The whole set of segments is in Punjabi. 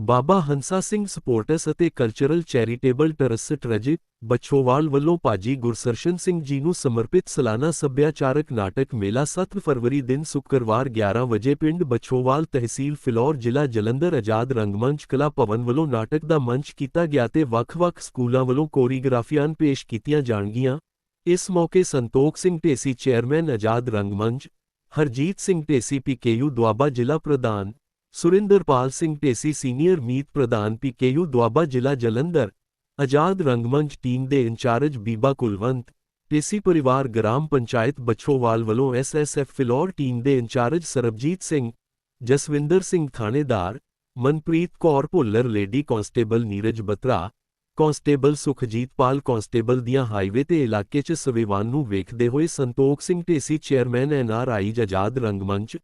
ਬਾਬਾ ਹੰਸਾ ਸਿੰਘ ਸਪੋਰਟਸ ਅਤੇ ਕਲਚਰਲ ਚੈਰੀਟੇਬਲ ਟਰੱਸਟ ਟ੍ਰੈਜਿਕ ਬਛੋਵਾਲ ਵੱਲੋਂ ਭਾਜੀ ਗੁਰਸਰਸ਼ਨ ਸਿੰਘ ਜੀ ਨੂੰ ਸਮਰਪਿਤ ਸਾਲਾਨਾ ਸੱਭਿਆਚਾਰਕ ਨਾਟਕ ਮੇਲਾ 7 ਫਰਵਰੀ ਦਿਨ ਸ਼ੁੱਕਰਵਾਰ 11 ਵਜੇ ਪਿੰਡ ਬਛੋਵਾਲ ਤਹਿਸੀਲ ਫਿਲੌਰ ਜ਼ਿਲ੍ਹਾ ਜਲੰਧਰ ਆਜ਼ਾਦ ਰੰਗਮੰਚ ਕਲਾ ਭਵਨ ਵੱਲੋਂ ਨਾਟਕ ਦਾ ਮੰਚ ਕੀਤਾ ਗਿਆ ਤੇ ਵੱਖ-ਵੱਖ ਸਕੂਲਾਂ ਵੱਲੋਂ ਕੋਰੀਗ੍ਰਾਫੀਆਂ ਪੇਸ਼ ਕੀਤੀਆਂ ਜਾਣਗੀਆਂ। ਇਸ ਮੌਕੇ ਸੰਤੋਖ ਸਿੰਘ ਢੇਸੀ ਚੇਅਰਮੈਨ ਆਜ਼ਾਦ ਰੰਗਮੰਚ, ਹਰਜੀਤ ਸਿੰਘ ਢੇਸੀ ਪੀਕੇਯੂ ਦੁਆਬਾ ਜ਼ਿਲ੍ਹਾ ਪ੍ਰਧਾਨ ਸੁਰਿੰਦਰਪਾਲ ਸਿੰਘ ਢੇਸੀ ਸੀਨੀਅਰ ਮੀਤ ਪ੍ਰਧਾਨ ਪੀਕੇਯੂ ਦੁਆਬਾ ਜ਼ਿਲ੍ਹਾ ਜਲੰਧਰ, ਆਜ਼ਾਦ ਰੰਗਮੰਚ ਟੀਮ ਦੇ ਇੰਚਾਰਜ ਬੀਬਾ ਕੁਲਵੰਤ, ਢੇਸੀ ਪਰਿਵਾਰ ਗ੍ਰਾਮ ਪੰਚਾਇਤ ਬਛੋਵਾਲ ਵੱਲੋਂ ਐਸਐਸਐਫ ਫਿਲੌਰ ਟੀਮ ਦੇ ਇੰਚਾਰਜ ਸਰਬਜੀਤ ਸਿੰਘ, ਜਸਵਿੰਦਰ ਸਿੰਘ ਥਾਣੇਦਾਰ, Manpreet Kaur Bhullar, lady constable Neeraj Batra, constable Sukhjeetpal constable ਦੀਆਂ ਹਾਈਵੇ ਤੇ ਇਲਾਕੇ 'ਚ ਸਵੇਵਾਨ ਨੂੰ ਵੇਖਦੇ ਹੋਏ Santokh Singh Dhesi chairman NRI Azad Rangmanch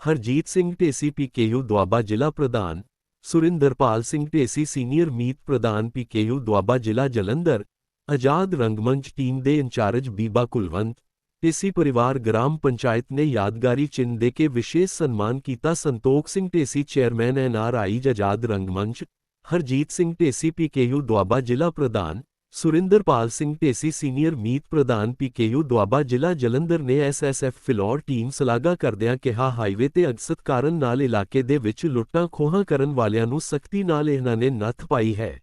Harjit Singh Dhesi PKU Doaba ਜ਼ਿਲ੍ਹਾ ਪ੍ਰਧਾਨ, ਸੁਰਿੰਦਰਪਾਲ ਸਿੰਘ ਢੇਸੀ, ਸੀਨੀਅਰ ਮੀਤ ਪ੍ਰਧਾਨ ਪੀਕੇਯੂ ਦੁਆਬਾ ਜ਼ਿਲ੍ਹਾ ਜਲੰਧਰ, ਆਜ਼ਾਦ ਰੰਗਮੰਚ ਟੀਮ ਦੇ ਇੰਚਾਰਜ ਬੀਬਾ ਕੁਲਵੰਤ, ਢੇਸੀ ਪਰਿਵਾਰ ਗ੍ਰਾਮ ਪੰਚਾਇਤ ਨੇ ਯਾਦਗਾਰੀ ਚਿੰਨ੍ਹ ਦੇ ਕੇ ਵਿਸ਼ੇਸ਼ ਸਨਮਾਨ ਕੀਤਾ। Santokh Singh Dhesi, chairman NRI Azad Rangmanch, Harjit Singh Dhesi PKU Doaba ਜ਼ਿਲ੍ਹਾ ਪ੍ਰਧਾਨ ਸੁਰਿੰਦਰਪਾਲ ਸਿੰਘ ਢੇਸੀ ਸੀਨੀਅਰ ਮੀਤ ਪ੍ਰਧਾਨ ਪੀਕੇਯੂ ਦੁਆਬਾ ਜ਼ਿਲ੍ਹਾ ਜਲੰਧਰ ਨੇ ਐਸਐਸਐਫ ਫਿਲੌਰ ਟੀਮ ਸਲਾਗਾ ਕਰਦਿਆਂ ਕਿਹਾ, ਹਾਈਵੇ ਤੇ ਅਗਸਤ ਕਾਰਨ ਨਾਲ ਇਲਾਕੇ ਦੇ ਵਿੱਚ ਲੁੱਟਾਂ ਖੋਹਾਂ ਕਰਨ ਵਾਲਿਆਂ ਨੂੰ ਸਖਤੀ ਨਾਲ ਇਹਨਾਂ ਨੇ ਨੱਥ ਪਾਈ ਹੈ।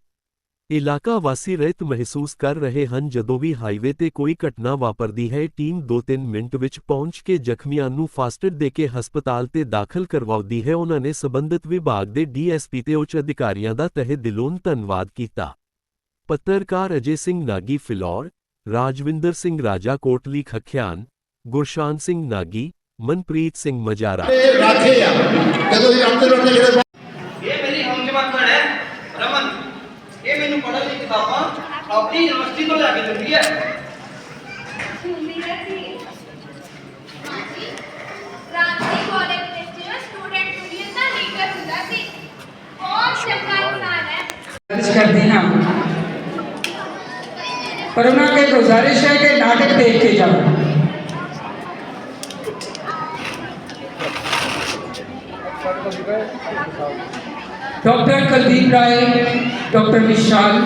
ਇਲਾਕਾ ਵਾਸੀ ਰਹਿਤ ਮਹਿਸੂਸ ਕਰ ਰਹੇ ਹਨ ਜਦੋਂ ਵੀ ਹਾਈਵੇ ਤੇ ਕੋਈ ਘਟਨਾ ਵਾਪਰਦੀ ਹੈ, ਟੀਮ 2-3 ਮਿੰਟ ਵਿੱਚ ਪਹੁੰਚ ਕੇ ਜ਼ਖਮੀਆਂ ਨੂੰ ਫਾਸਟ ਦੇ ਕੇ ਹਸਪਤਾਲ ਤੇ ਦਾਖਲ ਕਰਵਾਉਂਦੀ ਹੈ। ਉਹਨਾਂ ਨੇ ਸਬੰਧਤ ਵਿਭਾਗ ਦੇ ਡੀਐਸਪੀ ਤੇ ਉੱਚ ਅਧਿਕਾਰੀਆਂ ਦਾ ਤਹਿ ਦਿਲੋਂ ਧੰਨਵਾਦ ਕੀਤਾ। ਪੱਤਰਕਾਰ ਅਜੇ ਸਿੰਘ ਨਾਗੀ ਫਿਲੌਰ ਰਾਜਵਿੰਦਰ ਸਿੰਘ ਰਾਜਾ ਕੋਟਲੀ ਖਖਿਆਨ ਗੁਰਸ਼ਾਨ ਸਿੰਘ ਨਾਗੀ ਮਨਪ੍ਰੀਤ ਸਿੰਘ ਮਜਾਰਾ। ਇਹ ਰਾਖੇ ਆ। ਜਦੋਂ ਇਹ ਅੰਦਰ ਉੱਤੇ ਜਿਹੜੇ ਇਹ ਮੇਰੀ ਹਮਜਵਾਕੜ ਹੈ ਰਮਨ। ਇਹ ਮੈਨੂੰ ਪੜ੍ਹਨ ਦੀ ਕਿਤਾਬਾਂ ਆਪਣੀ ਯੂਨੀਵਰਸਿਟੀ ਤੋਂ ਲੈ ਕੇ ਦਿੰਦੀ ਹੈ। ਹੁੰਦੀ ਰਹੀ पर उन्होंने गुजारिश है कि नाटक देख के जाओ डॉक्टर कुलदीप राय डॉक्टर विशाल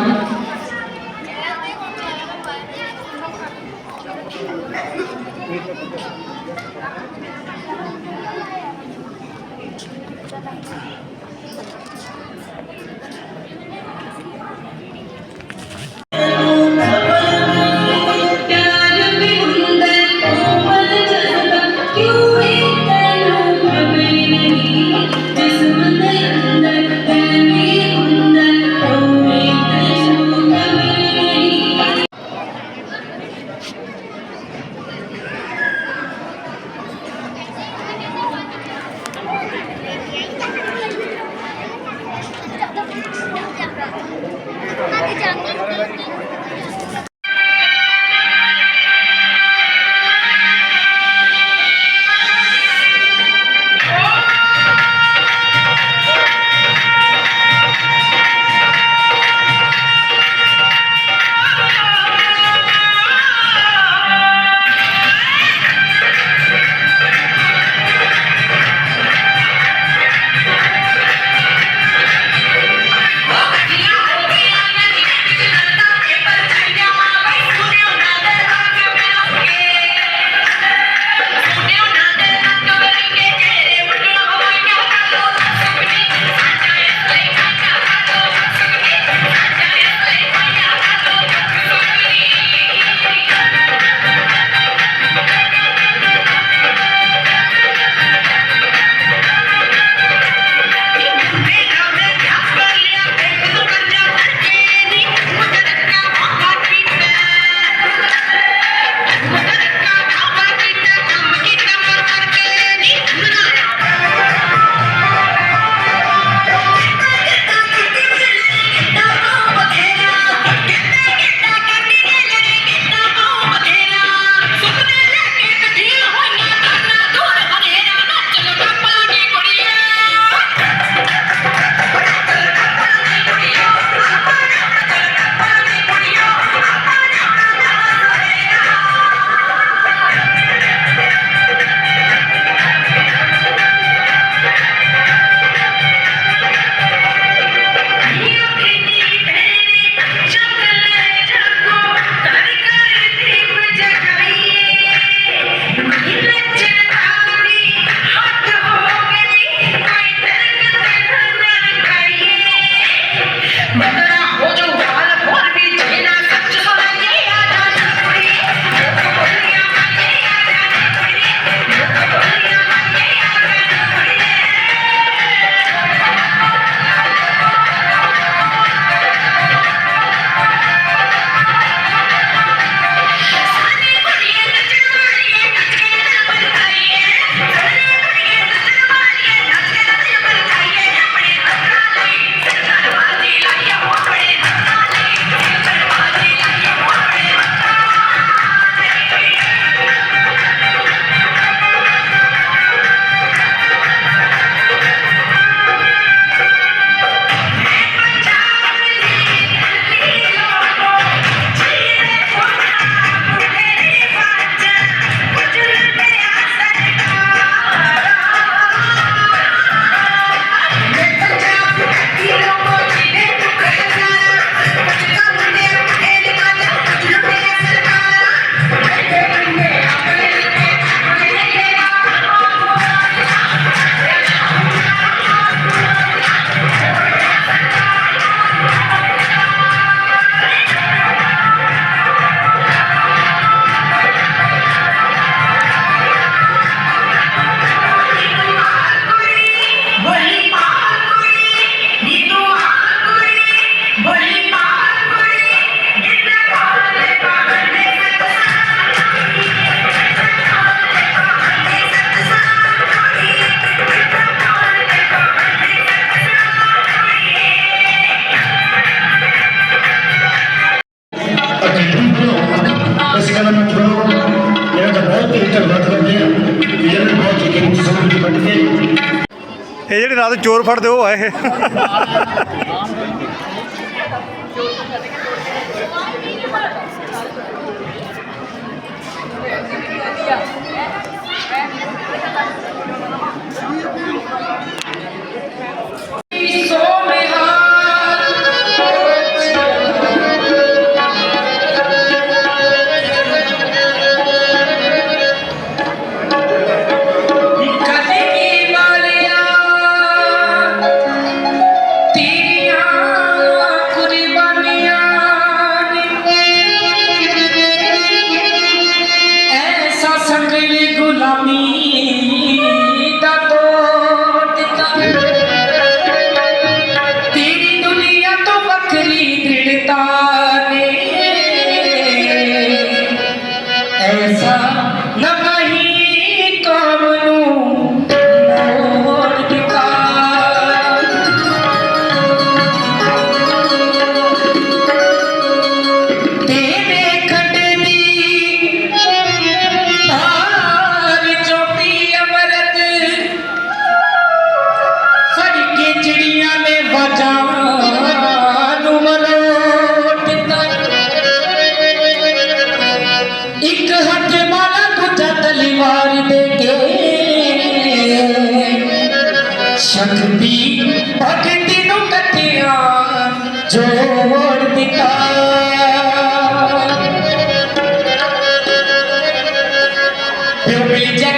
ਇਹ ਚੋਰ ਫੜਦੇ ਉਹ ਆਏ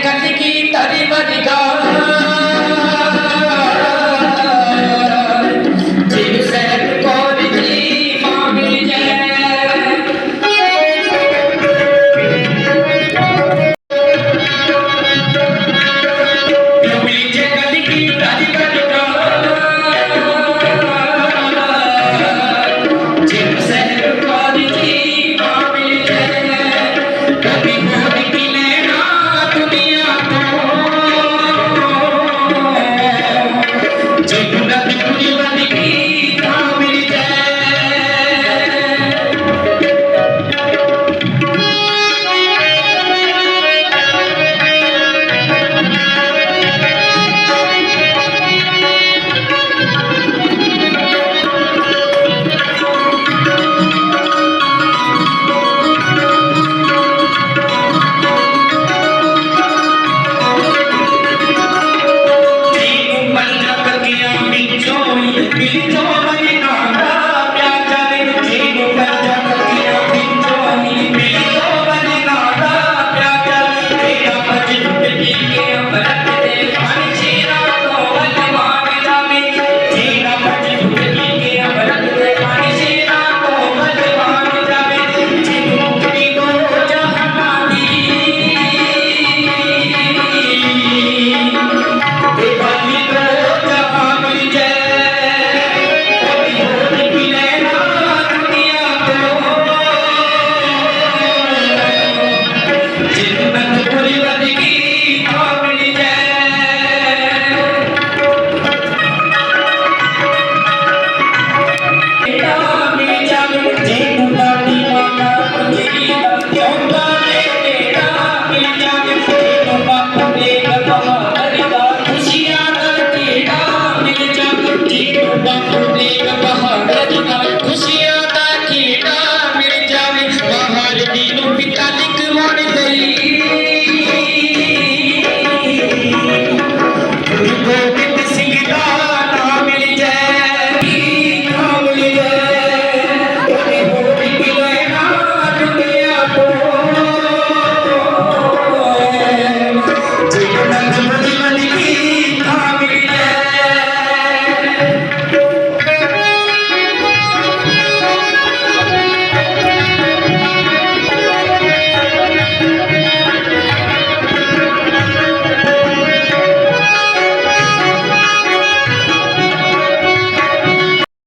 ਪਿਓ ਮਿਲ